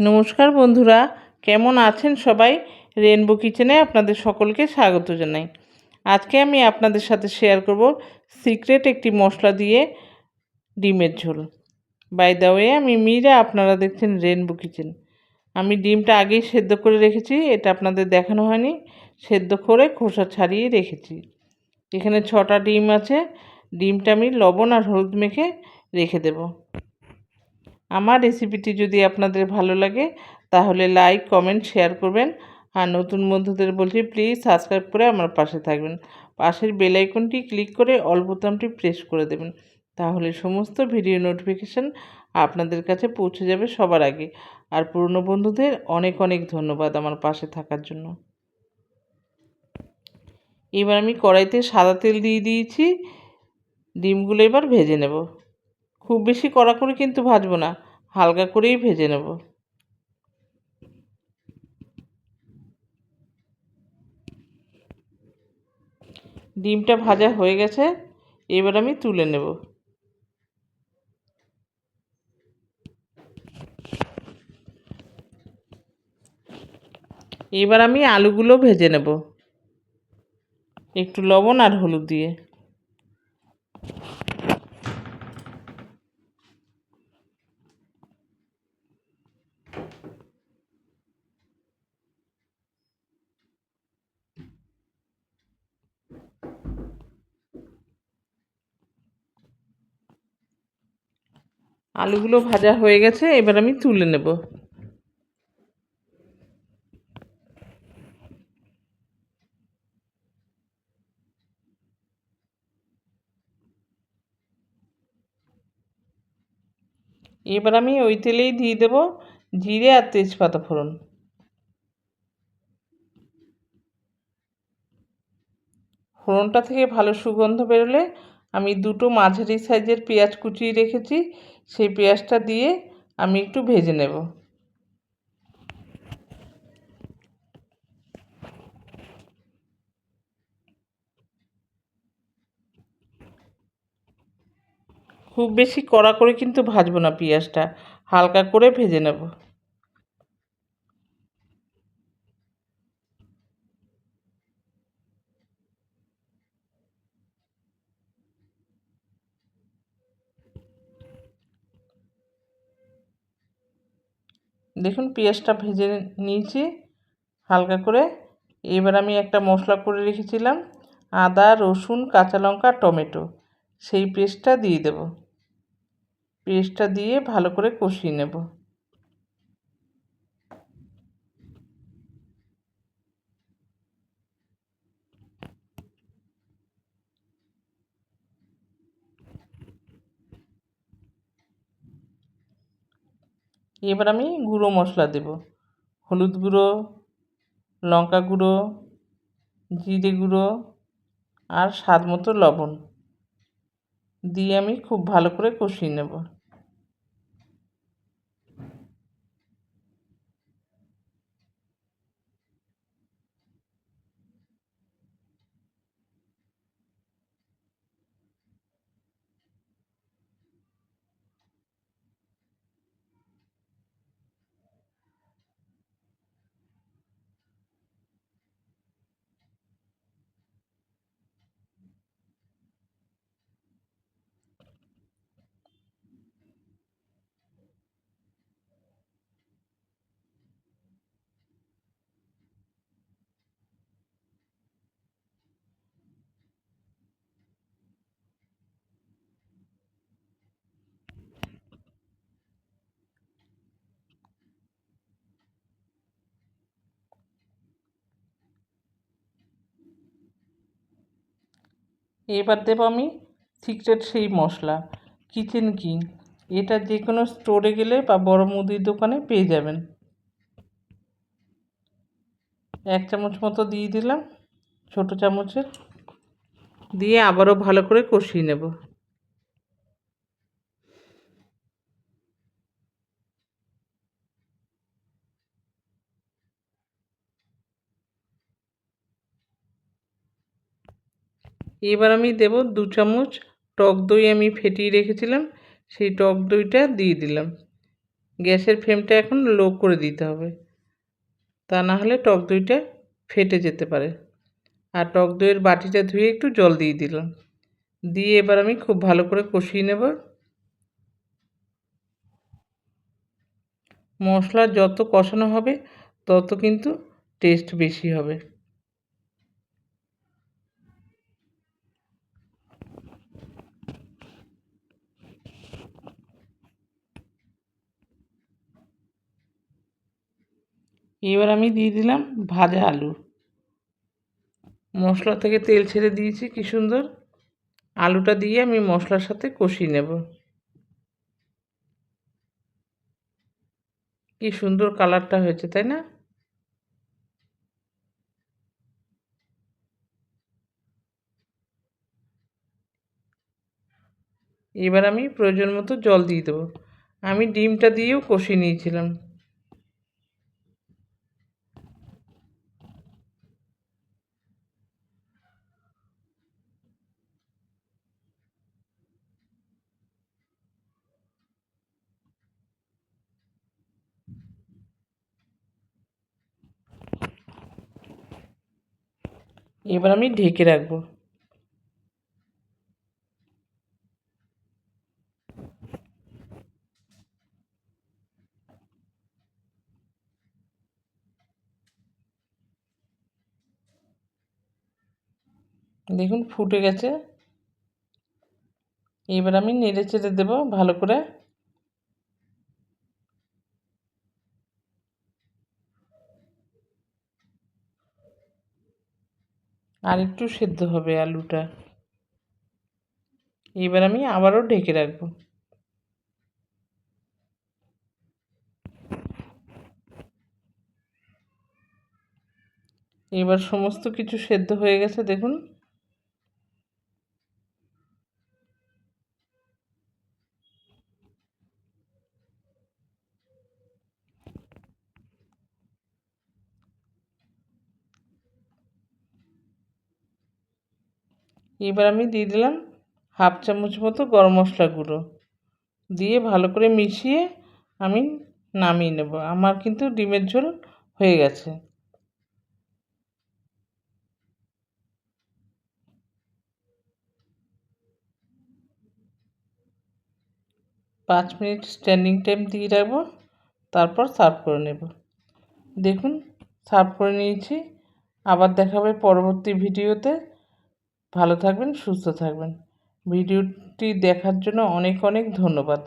নমস্কার বন্ধুরা, কেমন আছেন সবাই? রেনবো কিচেনে আপনাদের সকলকে স্বাগত জানাই। আজকে আমি আপনাদের সাথে শেয়ার করব সিক্রেট একটি মশলা দিয়ে ডিমের ঝোল। বাই দ্য ওয়ে আমি মীরা, আপনারা দেখছেন রেনবো কিচেন আমি ডিমটা আগেই সেদ্ধ করে রেখেছি, এটা আপনাদের দেখানো হয়নি। সেদ্ধ করে খোসা ছাড়িয়ে রেখেছি। এখানে ছটা ডিম আছে। ডিমটা আমি লবণ আর হলুদ মেখে রেখে দেবো। আমার রেসিপিটি যদি আপনাদের ভালো লাগে, তাহলে লাইক কমেন্ট শেয়ার করবেন। আর নতুন বন্ধুদের বলছি প্লিজ সাবস্ক্রাইব করে আমার পাশে থাকবেন। পাশের বেল আইকনটি ক্লিক করে অল বোতামটি প্রেস করে দেবেন। তাহলে সমস্ত ভিডিও নোটিফিকেশান আপনাদের কাছে পৌঁছে যাবে সবার আগে। আর পুরনো বন্ধুদের অনেক অনেক ধন্যবাদ আমার পাশে থাকার জন্য। এবার আমি কড়াইতে সাদা তেল দিয়ে দিয়েছি। ডিমগুলো এবার ভেজে নেব। খুব বেশি কড়া করে কিন্তু ভাজবো না, হালকা করেই ভেজে নেব। ডিমটা ভাজা হয়ে গেছে, এবার আমি তুলে নেব। এবার আমি আলুগুলো ভেজে নেব, একটু লবণ আর হলুদ দিয়ে। আলুগুলো ভাজা হয়ে গেছে, এবার আমি তুলে নেব। এবার আমি ওই তেলেই দিয়ে দেব জিরে আর তেজপাতা ফোড়ন। ফোড়নটা থেকে ভালো সুগন্ধ বেরোলে আমি দুটো মাঝারি সাইজের পেঁয়াজ কুচিয়ে রেখেছি। সেই পেঁয়াজটা দিয়ে আমি একটু ভেজে নেব। খুব বেশি কড়া করে কিন্তু ভাজবো না পেঁয়াজটা, হালকা করে ভেজে নেব। দেখুন পেঁয়াজটা ভেজে নিয়েছি, হালকা করে। এবার আমি একটা মশলা করে রেখেছিলাম, আদা, রসুন, কাঁচা লঙ্কা, টমেটো। সেই পেস্টটা দিয়ে দেব। পেস্টটা দিয়ে ভালো করে কষিয়ে নেব। এবার আমি গুঁড়ো মশলা দেব। হলুদ গুঁড়ো, লঙ্কা গুঁড়ো, জিরে গুঁড়ো আর স্বাদ মতো লবণ দিয়ে আমি খুব ভালো করে কষিয়ে নেব। এবার দেবো আমি সিক্রেট সেই মশলা কিচেন কিং এটা যে কোনো স্টোরে গেলে বা বড় মুদির দোকানে পেয়ে যাবেন। এক চামচ মতো দিয়ে দিলাম, ছোট চামচের। দিয়ে আবারও ভালো করে কষিয়ে নেব। এবার আমি দেব দু চামচ টক দই আমি ফেটিয়ে রেখেছিলাম, সেই টক দইটা দিয়ে দিলাম। গ্যাসের ফ্লেমটা এখন লো করে দিতে হবে, তা না হলে টক দইটা ফেটে যেতে পারে। আর টক দইয়ের বাটিটা ধুয়ে একটু জল দিয়ে দিলাম। দিয়ে এবার আমি খুব ভালো করে কষিয়ে নেব। মশলা যত কষানো হবে, তত কিন্তু টেস্ট বেশি হবে। এবার আমি দিয়ে দিলাম ভাজা আলু। মশলা থেকে তেল ছেড়ে দিয়েছি, কি সুন্দর। আলুটা দিয়ে আমি মশলার সাথে কষিয়ে নেব। কি সুন্দর কালারটা হয়েছে, তাই না? এবার আমি প্রয়োজন মতো জল দিয়ে দেবো। আমি ডিমটা দিয়েও কষিয়ে নিয়েছিলাম। এবার আমি ঢেকে রাখব। দেখুন ফুটে গেছে। এবার আমি নেড়ে চেড়ে দেবো ভালো করে। আর একটু সেদ্ধ হবে আলুটা। এবার আমি আবারও ঢেকে রাখব। এবার সমস্ত কিছু সেদ্ধ হয়ে গেছে, দেখুন। এবার আমি দিয়ে দিলাম হাফ চামচ মতো গরম মশলা গুঁড়ো। দিয়ে ভালো করে মিশিয়ে আমি নামিয়ে নেব। আমার কিন্তু ডিমের ঝোল হয়ে গেছে। পাঁচ মিনিট স্ট্যান্ডিং টাইম দিয়ে রাখব, তারপর সার্ভ করে নেব। দেখুন, সার্ভ করে নিয়েছি। আবার দেখাবে পরবর্তী ভিডিওতে। ভালো থাকবেন সুস্থ থাকবেন। ভিডিওটি দেখার জন্য অনেক অনেক ধন্যবাদ।